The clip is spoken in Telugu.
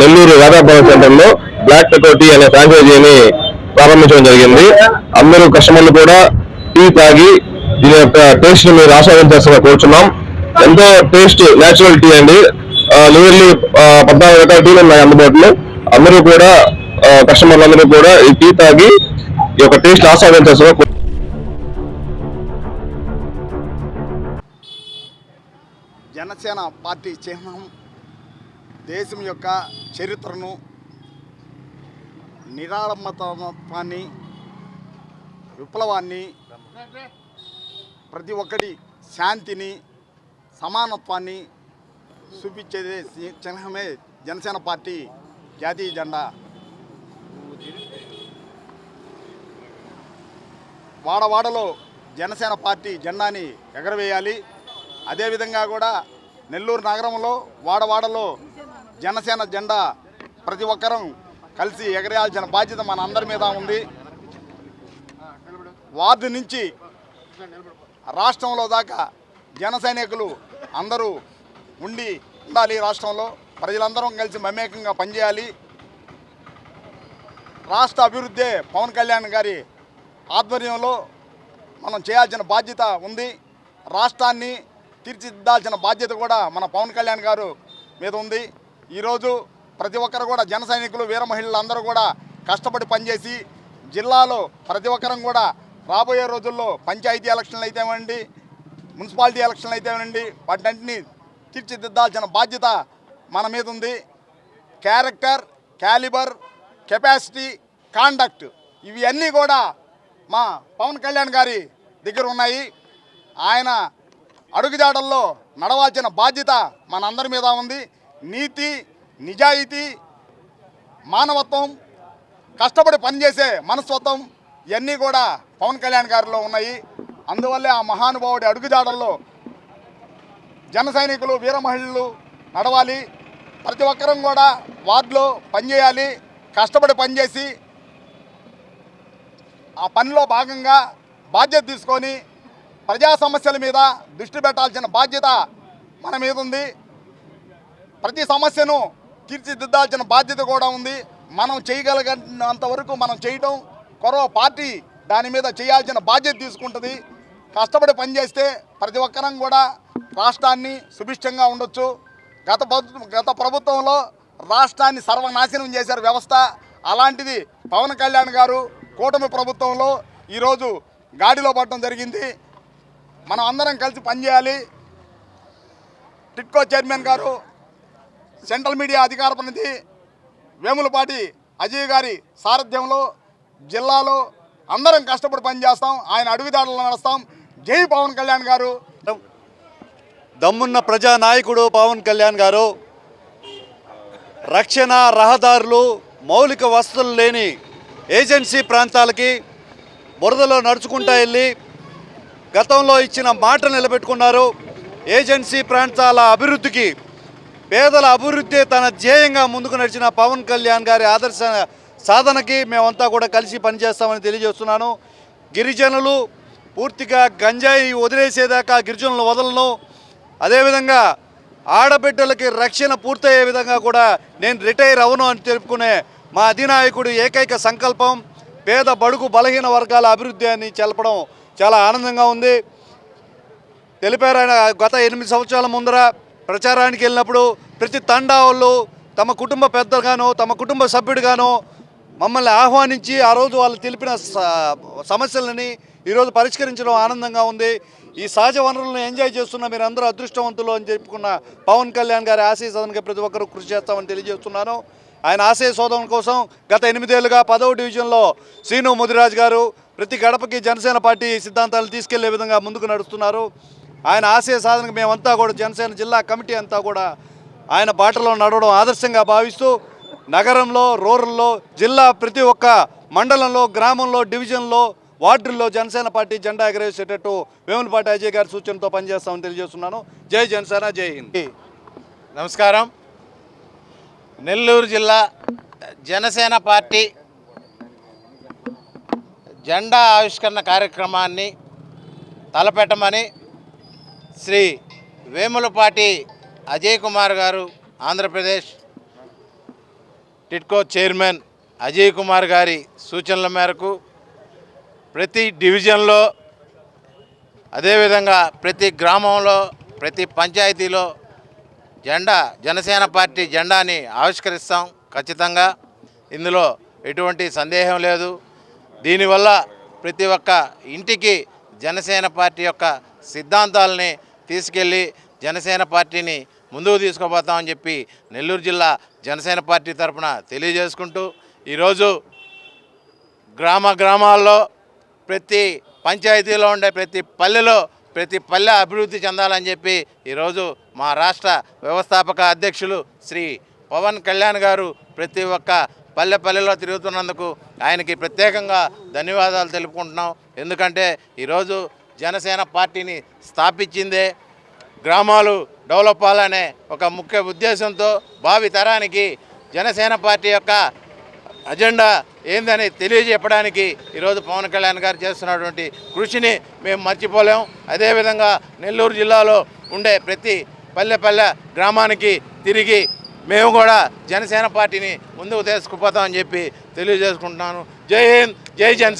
నెల్లూరు రాధాపురం సెంటర్లో బ్లాక్ టకోటీ అనే ఫ్రాంచైజీని ప్రారంభించడం జరిగింది. అందరూ కస్టమర్లు కూడా టీ తాగి దీని యొక్క టేస్ట్ని మీరు ఆస్వాదించాల్సిన కోరుచున్నాం. ఎంతో టేస్ట్ నేచురల్ టీ అండి. నియర్లీ పద్నాలుగు రకాల టీలు ఉన్నాయి అందుబాటులో. అందరూ కూడా కస్టమర్లు అందరూ కూడా ఈ టీ తాగి ఈ యొక్క టేస్ట్ ఆస్వాదించాల్సిన జనసేన పార్టీ చిహ్నం దేశం యొక్క చరిత్రను నిరాడంబతత్వాన్ని విప్లవాన్ని ప్రతి ఒక్కటి శాంతిని సమానత్వాన్ని చూపించేదే చిహ్నమే జనసేన పార్టీ జాతీయ జెండా. వాడవాడలో జనసేన పార్టీ జెండాని ఎగరవేయాలి. అదేవిధంగా కూడా నెల్లూరు నగరంలో వాడవాడలో జనసేన జెండా ప్రతి ఒక్కరం కలిసి ఎగరేయాల్సిన బాధ్యత మన అందరి మీద ఉంది. వార్డు నుంచి రాష్ట్రంలో దాకా జన సైనికులు అందరూ ఉండి ఉండాలి రాష్ట్రంలో. ప్రజలందరం కలిసి మమేకంగా పనిచేయాలి. రాష్ట్ర అభివృద్ధి పవన్ కళ్యాణ్ గారి ఆధ్వర్యంలో మనం చేయాల్సిన బాధ్యత ఉంది. రాష్ట్రాన్ని తీర్చిదిద్దాల్సిన బాధ్యత కూడా మన పవన్ కళ్యాణ్ గారు మీద ఉంది. ఈరోజు ప్రతి ఒక్కరు కూడా జన సైనికులు వీర మహిళలు అందరూ కూడా కష్టపడి పనిచేసి జిల్లాలో ప్రతి ఒక్కరం కూడా రాబోయే రోజుల్లో పంచాయతీ ఎలక్షన్లు అయితేమండి మున్సిపాలిటీ ఎలక్షన్లు అయితేనండి వాటిని తీర్చిదిద్దాల్సిన బాధ్యత మన మీద ఉంది. క్యారెక్టర్ క్యాలిబర్ కెపాసిటీ కాండక్ట్ ఇవి అన్నీ కూడా మా పవన్ కళ్యాణ్ గారి దగ్గర ఉన్నాయి. ఆయన అడుగుజాడల్లో నడవాల్సిన బాధ్యత మనందరి మీద ఉంది. నీతి నిజాయితీ మానవత్వం కష్టపడి పనిచేసే మనస్తత్వం ఇవన్నీ కూడా పవన్ కళ్యాణ్ గారిలో ఉన్నాయి. అందువల్లే ఆ మహానుభావుడి అడుగుజాడల్లో జన సైనికులు వీర మహిళలు నడవాలి. ప్రతి ఒక్కరం కూడా వార్డులో పనిచేయాలి కష్టపడి పనిచేసి ఆ పనిలో భాగంగా బాధ్యత తీసుకొని ప్రజా సమస్యల మీద దృష్టి పెట్టాల్సిన బాధ్యత మన మీద ఉంది. ప్రతి సమస్యను తీర్చిదిద్దాల్సిన బాధ్యత కూడా ఉంది. మనం చేయగలిగినంత వరకు మనం చేయటం కొరవ పార్టీ దాని మీద చేయాల్సిన బాధ్యత తీసుకుంటుంది. కష్టపడి పనిచేస్తే ప్రతి ఒక్కరం కూడా రాష్ట్రాన్ని సుభిష్టంగా ఉండొచ్చు. గత ప్రభుత్వం గత ప్రభుత్వంలో రాష్ట్రాన్ని సర్వనాశనం చేశారు వ్యవస్థ అలాంటిది పవన్ కళ్యాణ్ గారు కూటమి ప్రభుత్వంలో ఈరోజు గాడిలో పడటం జరిగింది. మనం అందరం కలిసి పనిచేయాలి. టిట్కో చైర్మన్ గారు సెంట్రల్ మీడియా అధికార ప్రతినిధి వేములపాటి అజయ్ గారి సారథ్యంలో జిల్లాలో అందరం కష్టపడి పనిచేస్తాం. ఆయన అడుగుదాడులు నడుస్తాం. జై పవన్ కళ్యాణ్ గారు. దమ్మున్న ప్రజానాయకుడు పవన్ కళ్యాణ్ గారు రక్షణ రహదారులు మౌలిక వసతులు లేని ఏజెన్సీ ప్రాంతాలకి బురదలో నడుచుకుంటా వెళ్ళి గతంలో ఇచ్చిన మాట నిలబెట్టుకున్నారు. ఏజెన్సీ ప్రాంతాల అభివృద్ధికి పేదల అభివృద్ధి తన ధ్యేయంగా ముందుకు నడిచిన పవన్ కళ్యాణ్ గారి ఆదర్శ సాధనకి మేమంతా కూడా కలిసి పనిచేస్తామని తెలియజేస్తున్నాను. గిరిజనులు పూర్తిగా గంజాయి వదిలేసేదాకా గిరిజనులు వదలను. అదేవిధంగా ఆడబిడ్డలకి రక్షణ పూర్తయ్యే విధంగా కూడా నేను రిటైర్ అవను అని తెలుపుకునే మా అధినాయకుడు ఏకైక సంకల్పం పేద బడుగు బలహీన వర్గాల అభివృద్ధి అని తెలపడం చాలా ఆనందంగా ఉంది. తెలిపారు ఆయన గత ఎనిమిది సంవత్సరాల ముందర ప్రచారానికి వెళ్ళినప్పుడు ప్రతి తండా వాళ్ళు తమ కుటుంబ పెద్దగానో తమ కుటుంబ సభ్యుడిగానో మమ్మల్ని ఆహ్వానించి ఆ రోజు వాళ్ళు తెలిపిన స- సమస్యలని ఈరోజు పరిష్కరించడం ఆనందంగా ఉంది. ఈ సహజ వనరులను ఎంజాయ్ చేస్తున్న మీరు అందరూ అదృష్టవంతులు అని చెప్పుకున్న పవన్ కళ్యాణ్ గారి ఆశయ సాధనకి ప్రతి ఒక్కరూ కృషి చేస్తామని తెలియజేస్తున్నాను. ఆయన ఆశయ శోధన కోసం గత ఎనిమిదేళ్ళుగా పదవ డివిజన్లో శ్రీను ముదిరాజ్ గారు ప్రతి గడపకి జనసేన పార్టీ సిద్ధాంతాలు తీసుకెళ్ళే విధంగా ముందుకు నడుస్తున్నారు. ఆయన ఆశయ సాధనకు మేమంతా కూడా జనసేన జిల్లా కమిటీ అంతా కూడా ఆయన బాటలో నడవడం ఆదర్శంగా భావిస్తూ నగరంలో రూరల్లో జిల్లా ప్రతి ఒక్క మండలంలో గ్రామంలో డివిజన్లో వార్డుల్లో జనసేన పార్టీ జెండా ఎగరేసేటట్టు వేములపాటి అజయ్ గారి సూచనతో పనిచేస్తామని తెలియజేస్తున్నాను. జై జనసేన జై హింద్. నమస్కారం. నెల్లూరు జిల్లా జనసేన పార్టీ జెండా ఆవిష్కరణ కార్యక్రమాన్ని తలపెట్టమని శ్రీ వేములపాటి అజయ్ కుమార్ గారు ఆంధ్రప్రదేశ్ టిట్కో చైర్మన్ అజయ్ కుమార్ గారి సూచనల మేరకు ప్రతి డివిజన్లో అదేవిధంగా ప్రతి గ్రామంలో ప్రతి పంచాయతీలో జెండా జనసేన పార్టీ జెండాని ఆవిష్కరిస్తాం ఖచ్చితంగా. ఇందులో ఎటువంటి సందేహం లేదు. దీనివల్ల ప్రతి ఒక్క ఇంటికి జనసేన పార్టీ యొక్క సిద్ధాంతాలని తీసుకెళ్ళి జనసేన పార్టీని ముందుకు తీసుకుపోతామని చెప్పి నెల్లూరు జిల్లా జనసేన పార్టీ తరఫున తెలియజేసుకుంటూ ఈరోజు గ్రామ గ్రామాల్లో ప్రతి పంచాయతీలో ఉండే ప్రతి పల్లెలో ప్రతి పల్లె అభివృద్ధి చెందాలని చెప్పి ఈరోజు మా రాష్ట్ర వ్యవస్థాపక అధ్యక్షులు శ్రీ పవన్ కళ్యాణ్ గారు ప్రతి ఒక్క పల్లె పల్లెలో తిరుగుతున్నందుకు ఆయనకి ప్రత్యేకంగా ధన్యవాదాలు తెలుపుకుంటున్నాం. ఎందుకంటే ఈరోజు జనసేన పార్టీని స్థాపించిందే. గ్రామాలు డెవలప్ అవ్వాలనే ఒక ముఖ్య ఉద్దేశంతో భావి తరానికి జనసేన పార్టీ యొక్క అజెండా ఏందని తెలియజెప్పడానికి ఈరోజు పవన్ కళ్యాణ్ గారు చేస్తున్నటువంటి కృషిని మేము మర్చిపోలేం. అదేవిధంగా నెల్లూరు జిల్లాలో ఉండే ప్రతి పల్లె పల్లె గ్రామానికి తిరిగి మేము కూడా జనసేన పార్టీని ముందుకు తీసుకుపోతామని చెప్పి తెలియజేసుకుంటున్నాను. జై హింద్ జై జనసేన.